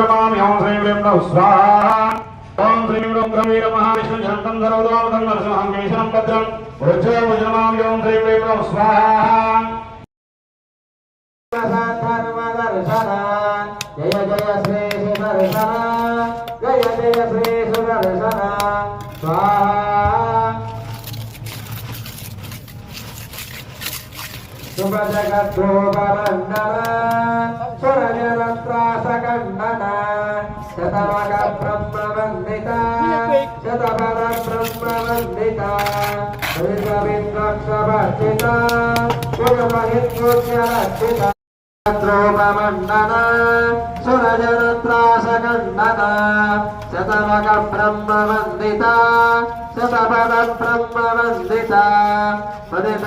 నమామి ఓం శ్రీం ఓం శ్రీం మహావిష్ణు జనంతం సర్వదోముఖం నరసింహం కేశనం భద్రం. వృక్షం ఓం శ్రీం హ్రీం నః స్వాహా. జయ జయ శ్రీ సుదర్శన జయ జయ శ్రీ సుదర్శన శుభ జగద్రూపమండన శతమగ బ్రహ్మవందిత శతపద బ్రహ్మవందిత విశ్వవిద్వక్షభర్జిత పురమహిత్యోజ్యరక్షిత ద్రోపమండన సురజనత్రాసకండన శతమగ బ్రహ్మవందిత శతపద బ్రహ్మవందిత పదిత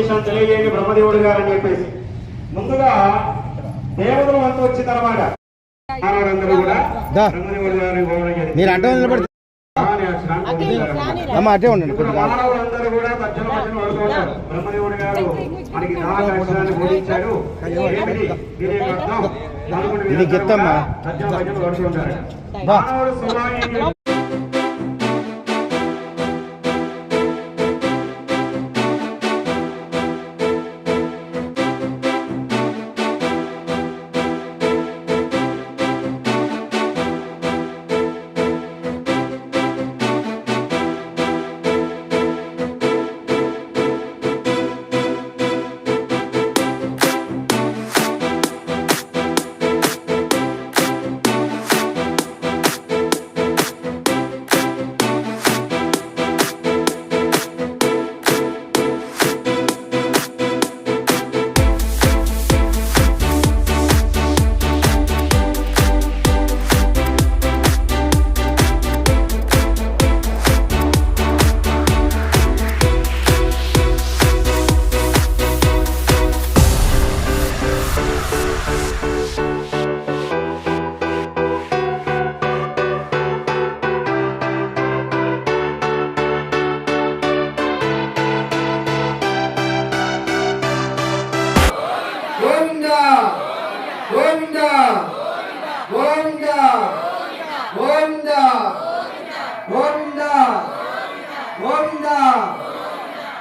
సందేశం తెలియజేయండి బ్రహ్మదేవుడు గారు అని చెప్పేసి. ముందుగా దేవతలు అంతా వచ్చిన తర్వాత మీరు అంటే ఇది గిత్తమ్మా.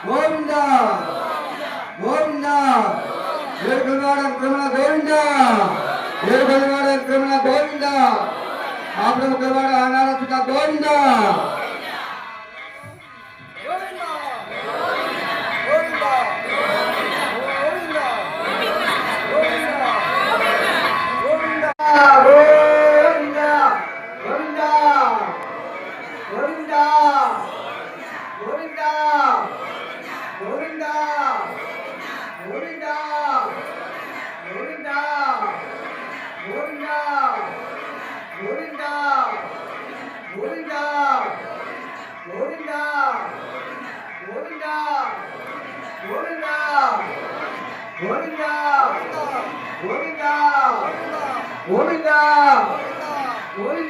గోవింద గోవింద ఏడుకొండవాడ క్రమణ గోవింద ఏడుకొండవాడ క్రమణ గోవింద ఆపడం కలవాడ అనారచుక గోవింద గోవింద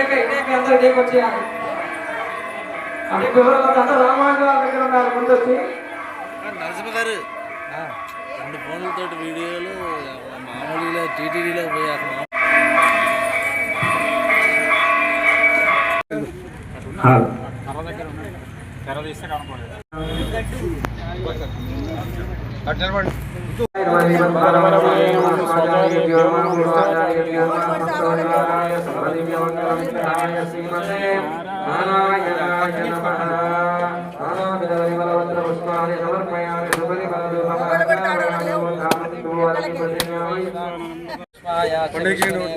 ఇదేక ఇదేక అందరూ ఇదేక వచ్చేయాలి. అంటే వివరాలు అంతా రామాయణ వాళ్ళ దగ్గర ఉన్నారు ముందు వచ్చి నరసింహ గారు రెండు ఫోన్లతో వీడియోలు మామూలుగా టీటీడీలో పోయాక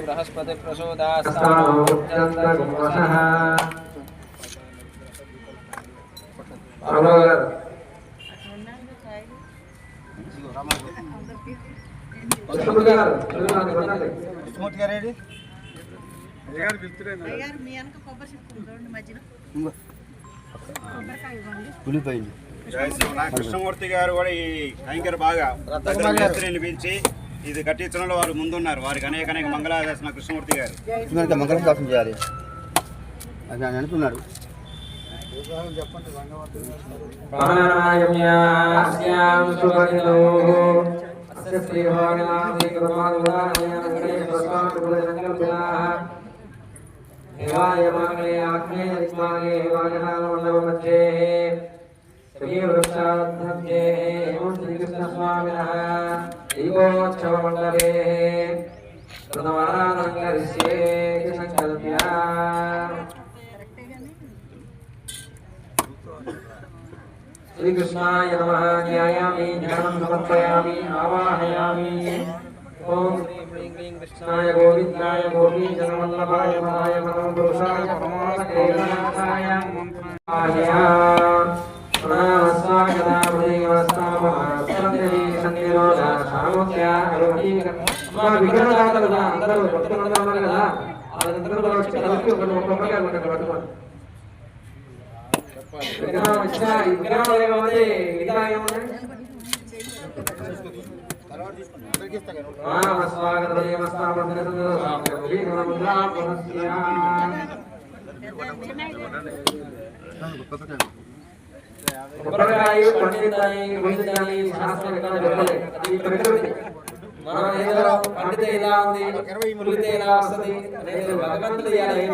बृहस्पति प्रसोदास्तामोच्चन्तगुणः కృష్ణమూర్తి గారు కూడా ఈ కైంకర్ బాగా పిలిచి ఇది కట్టించడంలో వారు ముందున్నారు. వారికి అనేక అనేక మంగళాశాసన కృష్ణమూర్తి గారు. ఇంకా మంగళం దాసం చేయాలి. అది ఆయన అంటున్నాడు ప్రాణాయామ్యాస్యాం సుభగినో అస్య శ్రీభాగనాథే కృపాదుదానయనకరే స్వస్వామికులసంకల్పినాః దేవాయ మంగళే ఆగ్నేయ దిక్మార్గే వాగనామండవమధ్యే श्रीकृष्णाय नमः ध्यायामि ध्यानं समर्पयामि आवाहयामि ॐ श्रीं ह्रीं क्लीं कृष्णाय गोविन्दाय गोपीजनवल्लभाय महाय मनोपुरुषाय परमात्मकेशनाथाय आया పట్టుకోండి విగ్రహం వచ్చిన విగ్రహం ఏముంది విగ్రహం ఏముంది కొబ్బరికాయ పండితాయి గుంజాలి శాస్త్రం అది ప్రకృతి మనం ఏదో పండితే ఇలా ఉంది పులితే ఇలా వస్తుంది అనేది భగవంతుడు ఇలా ఏం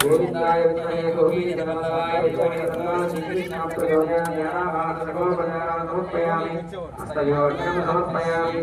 గోవిందాయ విష్ణుయే గోవింద జగన్నాథాయ శ్రీకృష్ణ సమర్పయామి సమర్పయామి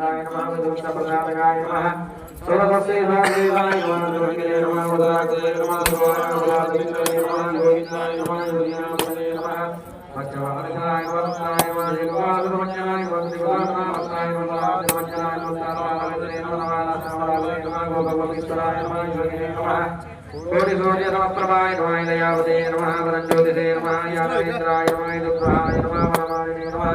వసుదేవాత్మజాయ నమః పుణ్యాయ నమః నీలాభామశ్రీకరాయ నమః శ్రీవత్సవసవదాయ నమః యశోదావత్తాయ నమః నమః కృతముజాతికాశకరాసాదికాయ నమః జగద్నందనాయ నమః శ్రీశాయ నమః కరోపయాప్తయాయ నమః నమః కృష్ణాయ నమః భగవత్ప్రభయాయ నమః యువతాయ నమః కరాపమండలాయ నమః ముద్రాయ నమః సత్యావతి విగ్రహాయ నమః కోటి సూర్య సమప్రభాయ నమాయ దయావతే నమః వరంజ్యోతిషే నమః యాదవేంద్రాయ నమః దుర్గాయ నమః వరమాలినే నమః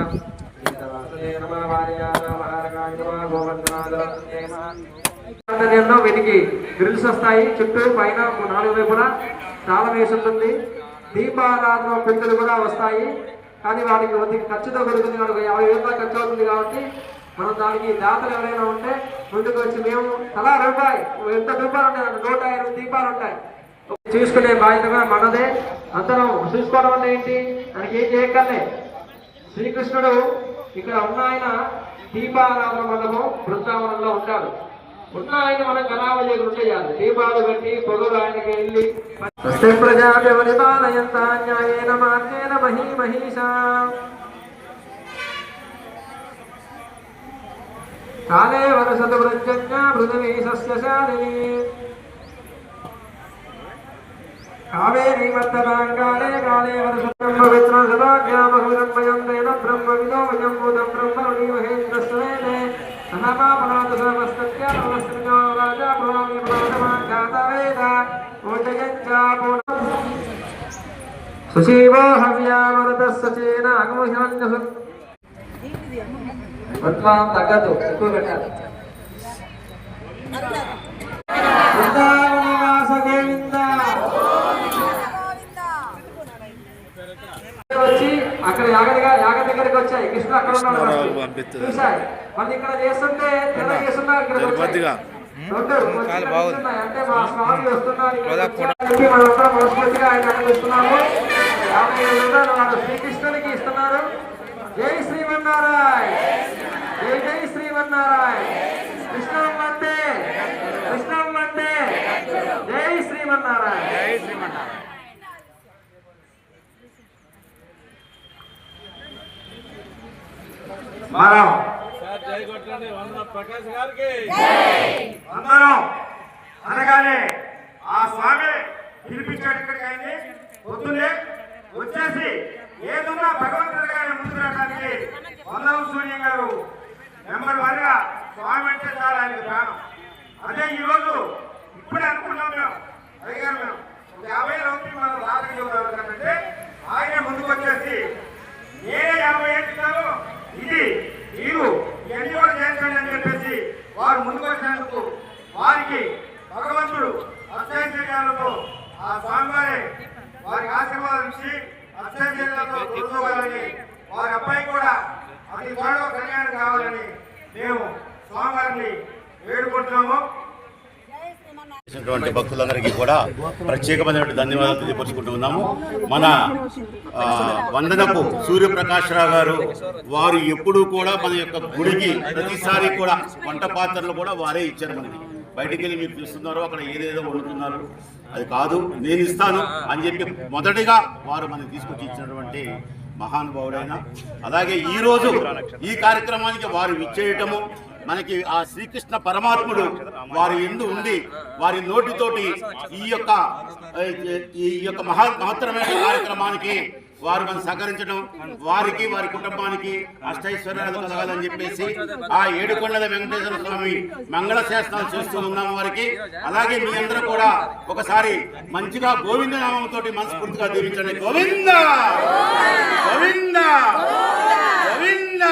ఎన్నో వీటికి గ్రిల్స్ వస్తాయి. చుట్టూ పైన నాలుగు వైపులా తాళం వేసి ఉంటుంది. దీపారాధన పిందులు కూడా వస్తాయి. కానీ వాటికి కొద్దిగా ఖర్చుతో పెరుగుతుంది కనుక యాభై వేల ఖర్చు అవుతుంది కాబట్టి మనం దానికి దాతలు ఎవరైనా ఉంటే ముందుకు వచ్చి మేము తలా రూపాయి ఎంత రూపాయలు ఉంటాయి? నూట ఇరవై దీపాలు ఉంటాయి. చూసుకునే బాధ్యత కూడా మనదే. అందరం చూసుకోవడం అంటే ఏంటి? దానికి ఏం చేయక్కర్లే. శ్రీకృష్ణుడు ఇక్కడ ఉన్న ఆయన దీపారాధన మండపం బృందావనంలో ఉంటాడు ఉన్న ఆయన మనం కళావజలు చేయాలి. దీపాలు పెట్టి పొగలు ఆయనకి వెళ్ళి ప్రజావ్యవనిపాలయంత మార్గేణ మహీ మహిషా కాలే వరసత వృజ్జన్య పృథివీ సస్యశాలిని. కావేరీ మత్తరాంగాలే కాలే వరసతం పవిత్రం సదాజ్ఞామహురమయం వేద బ్రహ్మ విదో వయం భూతం బ్రహ్మ మహేంద్రస్వేదే సహమాపనాథ సమస్తత్య నమస్కృతో రాజా భవామి ప్రాణమాఖ్యాత వేద ఓజయంచాపో సుశీవో హవ్యామృత సచేన అగమహిరణ్య తగ్గదు ఎక్కువ పెట్టాలి బృందావనివాస గోవింద వచ్చి అక్కడ యాగదిగా యాగ దగ్గరికి వచ్చాయి. కృష్ణ అక్కడ ఉన్నాడు. చూశాయి మళ్ళీ ఇక్కడ చేస్తుంటే తెల్ల చేస్తున్నా ఇక్కడ. అంటే మా స్వామి వస్తున్నారు ఇక్కడ వచ్చి మనం అందరం మనస్ఫూర్తిగా ఆయన అనిపిస్తున్నాము. యాభై ఏడు రూపాయలు వాళ్ళు శ్రీకృష్ణునికి ఇస్తున్నారు. జై శ్రీమన్నారాయణ జై జై శ్రీమన్నారాయణ కృష్ణం వందే కృష్ణం వందే జై శ్రీమన్నారాయణ జై శ్రీమన్నారాయణ మనం అందరం అనగానే ఆ స్వామి పిలిపించాడు ఇక్కడికి ఆయన్ని. పొద్దున్నే వచ్చేసి ఏదున్నా భగవంతుడి గారి ముందుకు రావడానికి వందనం సూర్యం గారు నెంబర్ వన్గా స్వామి అంటే చాలా ఆయనకి ప్రాణం. అదే ఈ రోజు ఇప్పుడే అనుకున్నాం మేము. అడిగారు మేము. ఒక యాభై రోజులు మనం రాత్రి చెబుతామంటే ఆయన ముందుకు వచ్చేసి ఏ యాభై ఏళ్ళు ఇది మీరు ఎన్నో చేయండి అని చెప్పేసి వారు ముందుకు వచ్చినందుకు వారికి భగవంతుడు అక్షయశరీరాలతో ఆ స్వామివారి వారికి ఆశీర్వాదం ఇచ్చి అక్షయశరీరాలతో కూర్చోవాలని వారి అబ్బాయి కూడా అతి త్వరలో కళ్యాణం కావాలని మేము స్వామివారిని వేడుకుంటున్నాము. చేసినటువంటి భక్తులందరికీ కూడా ప్రత్యేకమైనటువంటి ధన్యవాదాలు తెలియపరుచుకుంటూ ఉన్నాము. మన వందనపు సూర్యప్రకాశ్రావు గారు వారు ఎప్పుడూ కూడా మన యొక్క గుడికి ప్రతిసారి కూడా వంట పాత్రలు కూడా వారే ఇచ్చారు మనకి. బయటికి వెళ్ళి మీరు చూస్తున్నారు అక్కడ ఏదేదో వండుతున్నారు. అది కాదు నేను ఇస్తాను అని చెప్పి మొదటిగా వారు మనకి తీసుకొచ్చి ఇచ్చినటువంటి మహానుభావుడైన అలాగే ఈరోజు ఈ కార్యక్రమానికి వారు విచ్చేయటము మనకి ఆ శ్రీకృష్ణ పరమాత్ముడు వారి ఎందు ఉండి వారి నోటితోటి ఈ యొక్క ఈ యొక్క మహా మహత్తరమైన కార్యక్రమానికి వారు మనం సహకరించడం వారికి వారి కుటుంబానికి అష్టైశ్వర్యాలు కలగాలని చెప్పేసి ఆ ఏడుకొండల వెంకటేశ్వర స్వామి మంగళ శాస్త్రాలు చేస్తూ ఉన్నాము వారికి. అలాగే మీ అందరూ కూడా ఒకసారి మంచిగా గోవింద నామంతో మనస్ఫూర్తిగా దీవించండి. గోవింద! గోవింద! గోవింద!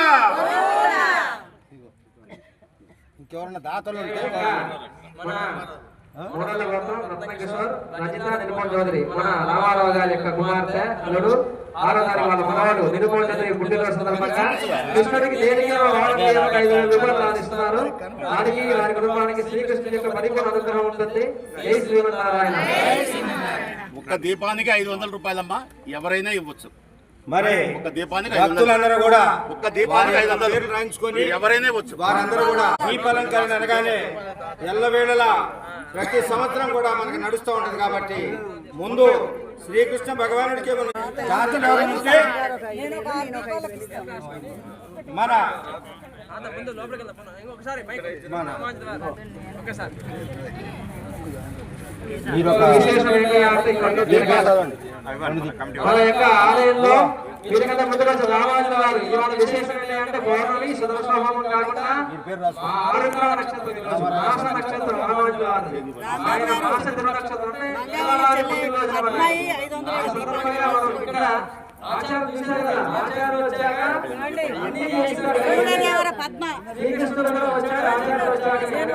ఇంకెవరన్నా దాతలు ఉంటే మన మూడల వ్రతం రత్నకిషోర్ రజిత నిరుపల్ చౌదరి మన రామారావు గారి యొక్క కుమార్తె అల్లుడు ఆరో తారీఖు వాళ్ళ మనవాడు నిరుపల్ చౌదరి పుట్టినరోజు సందర్భంగా కృష్ణుడికి దేనిగా వాళ్ళకి ఒక ఐదు వేల రూపాయలు సాధిస్తున్నారు వారికి వారి కుటుంబానికి శ్రీకృష్ణుడి యొక్క పరిపూర్ణ అనుగ్రహం ఉంటుంది. జై శ్రీమన్నారాయణ. ఒక్క దీపానికి ఐదు వందల రూపాయలమ్మా ఎవరైనా ఇవ్వచ్చు. మరి ఒక్క దీపానికి. భక్తులందరూ కూడా ఒక్క దీపానికి ఐదు వందలు. పేర్లు రాయించుకొని ఎవరైనా ఇవ్వచ్చు. వారందరూ కూడా దీపాలంకరణ అనగానే ఎల్లవేళలా ప్రతి సంవత్సరం కూడా మనకి నడుస్తూ ఉంటది కాబట్టి ముందు శ్రీకృష్ణ భగవానుడికి మనం జాతర ఉంటే మన విశేషం ఇక్కడ దీర్ఘ- మన యొక్క ఆలయంలో వీరికంటే ముందుగా రామానుజుల వారు ఇవాళ విశేషం ఏంటి అంటే పౌర్ణమి సుదర్శన హోమం కాకుండా ఆరుద్ర నక్షత్రం మాస నక్షత్రం రామానుజుల వారు. ఆయన మాస దిన నక్షత్రం అంటే ఇక్కడ చూశారు కదా వచ్చాక అన్ని పద్మ. శ్రీకృష్ణుడు కూడా వచ్చాడు వచ్చాడు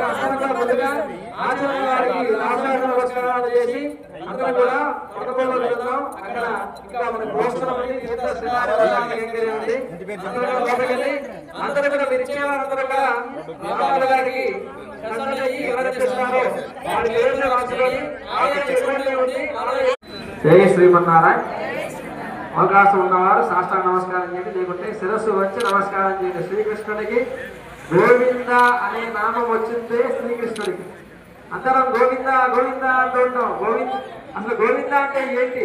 ఆచార్య వారికి ఆచార్య నమస్కారాలు చేసి అందరూ కూడా పదకొండు వెళ్దాం అక్కడ ఇంకా మన అందరూ కూడా మీరు ఇచ్చేవారందరూ గారికి జై శ్రీమన్నారాయణ. అవకాశం ఉన్నవారు సాష్టాంగ నమస్కారం చేయండి. లేకుంటే శిరస్సు వచ్చి నమస్కారం చేయండి. శ్రీకృష్ణుడికి గోవింద అనే నామం వచ్చిందే శ్రీకృష్ణుడికి. అందరం గోవింద గోవింద అంటూ ఉంటాం. గోవింద అసలు గోవింద అంటే ఏంటి?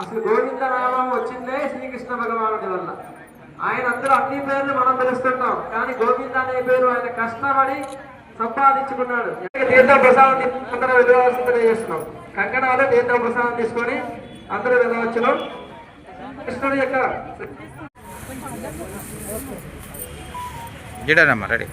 అసలు గోవింద నామం వచ్చిందే శ్రీకృష్ణ భగవానుడి వల్ల. ఆయన అందరూ అన్ని పేర్లు మనం పిలుస్తుంటాం. కానీ గోవింద అనే పేరు ఆయన కష్టపడి సంపాదించుకున్నాడు. తీర్థ ప్రసాదం తీసుకుని అందరూ వెళ్ళవలసిందని చేస్తున్నాం. కంకణాలు తీర్థ ప్రసాదం తీసుకొని అందరూ వెళ్ళవచ్చును కృష్ణుడి యొక్క రెడీ.